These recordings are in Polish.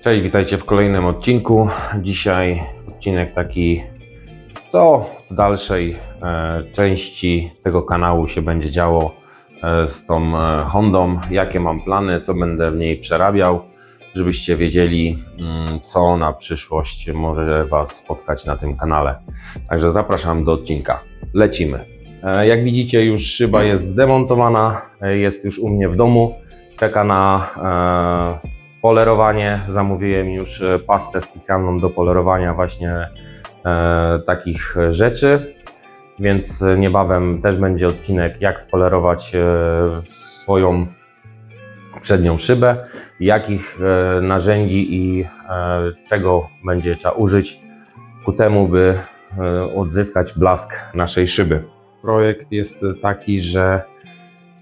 Cześć, witajcie w kolejnym odcinku. Dzisiaj odcinek taki, co w dalszej e, części tego kanału się będzie działo e, z tą e, Hondą, jakie mam plany, co będę w niej przerabiał, żebyście wiedzieli, mm, co na przyszłość może Was spotkać na tym kanale. Także zapraszam do odcinka. Lecimy. Jak widzicie, już szyba jest zdemontowana, jest już u mnie w domu. Czeka na polerowanie. Zamówiłem już e, pastę specjalną do polerowania właśnie e, takich rzeczy, więc e, niebawem też będzie odcinek, jak spolerować e, swoją przednią szybę, jakich e, narzędzi i e, czego będzie trzeba użyć ku temu, by e, odzyskać blask naszej szyby. Projekt jest taki, że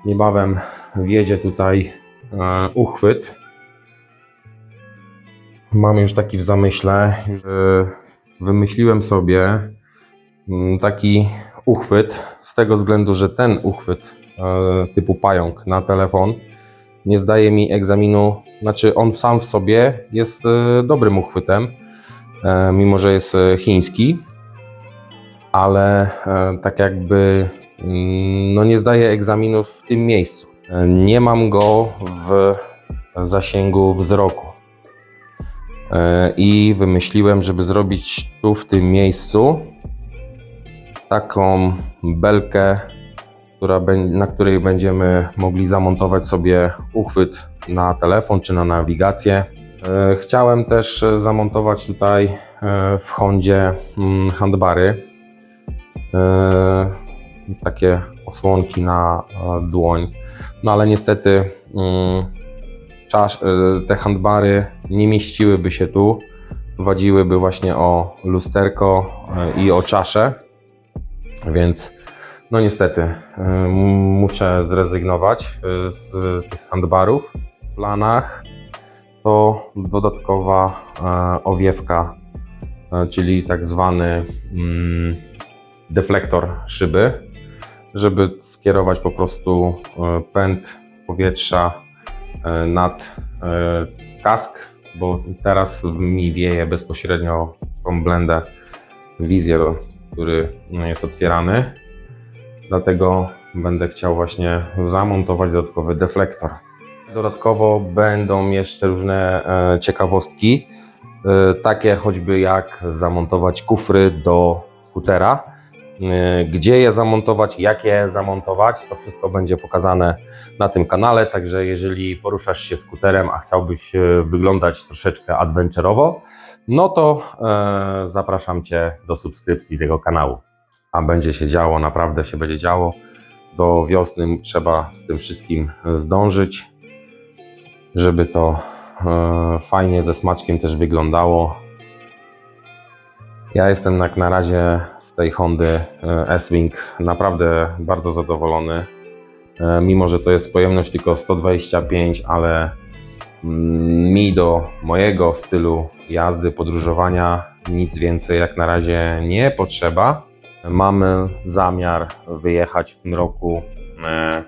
niebawem wjedzie tutaj e, uchwyt. Mam już taki w zamyśle, że wymyśliłem sobie mm, taki uchwyt z tego względu, że ten uchwyt e, typu pająk na telefon nie zdaje mi egzaminu, znaczy on sam w sobie jest e, dobrym uchwytem, e, mimo że jest chiński, ale tak jakby mm, no nie zdaje egzaminu w tym miejscu. Nie mam go w zasięgu wzroku. E, I wymyśliłem, żeby zrobić tu w tym miejscu taką belkę, która, na której będziemy mogli zamontować sobie uchwyt na telefon czy na nawigację. E, Chciałem też e, zamontować tutaj w Hondzie mm, handbary. Takie osłonki na dłoń. No ale niestety czasz, e, te handbary nie mieściłyby się tu. Wadziłyby właśnie o lusterko e, i o czaszę. Więc no niestety m- muszę zrezygnować z tych handbarów. W planach to dodatkowa owiewka, czyli tak zwany mm, deflektor szyby, żeby skierować po prostu pęd powietrza nad e, kask, bo teraz mi wieje bezpośrednio tą blendę wizjer, który no, jest otwierany. Dlatego będę chciał właśnie zamontować dodatkowy deflektor. Dodatkowo będą jeszcze różne e, ciekawostki, e, takie choćby jak zamontować kufry do skutera. E, Gdzie je zamontować, jak je zamontować, to wszystko będzie pokazane na tym kanale. Także jeżeli poruszasz się skuterem, a chciałbyś e, wyglądać troszeczkę adventurowo, no to e, zapraszam Cię do subskrypcji tego kanału. A będzie się działo, naprawdę się będzie działo. Do wiosny trzeba z tym wszystkim e, zdążyć, żeby to e, fajnie ze smaczkiem też wyglądało. Ja jestem jak na razie z tej Hondy e, S-Wing naprawdę bardzo zadowolony. E, Mimo, że to jest pojemność tylko 125, ale mm, mi do mojego stylu jazdy, podróżowania nic więcej jak na razie nie potrzeba. Mamy zamiar wyjechać w tym roku e,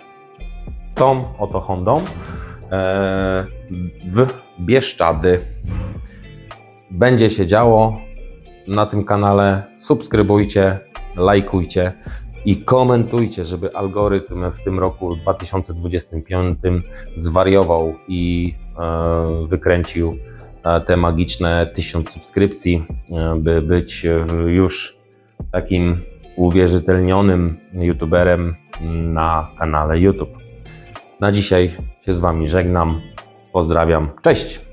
tą oto Hondą w Bieszczady. Będzie się działo na tym kanale. Subskrybujcie, lajkujcie i komentujcie, żeby algorytm w tym roku 2025 zwariował i e, wykręcił e, te magiczne 1000 subskrypcji, e, by być już takim uwierzytelnionym youtuberem na kanale YouTube. Na dzisiaj się z Wami żegnam. Pozdrawiam. Cześć!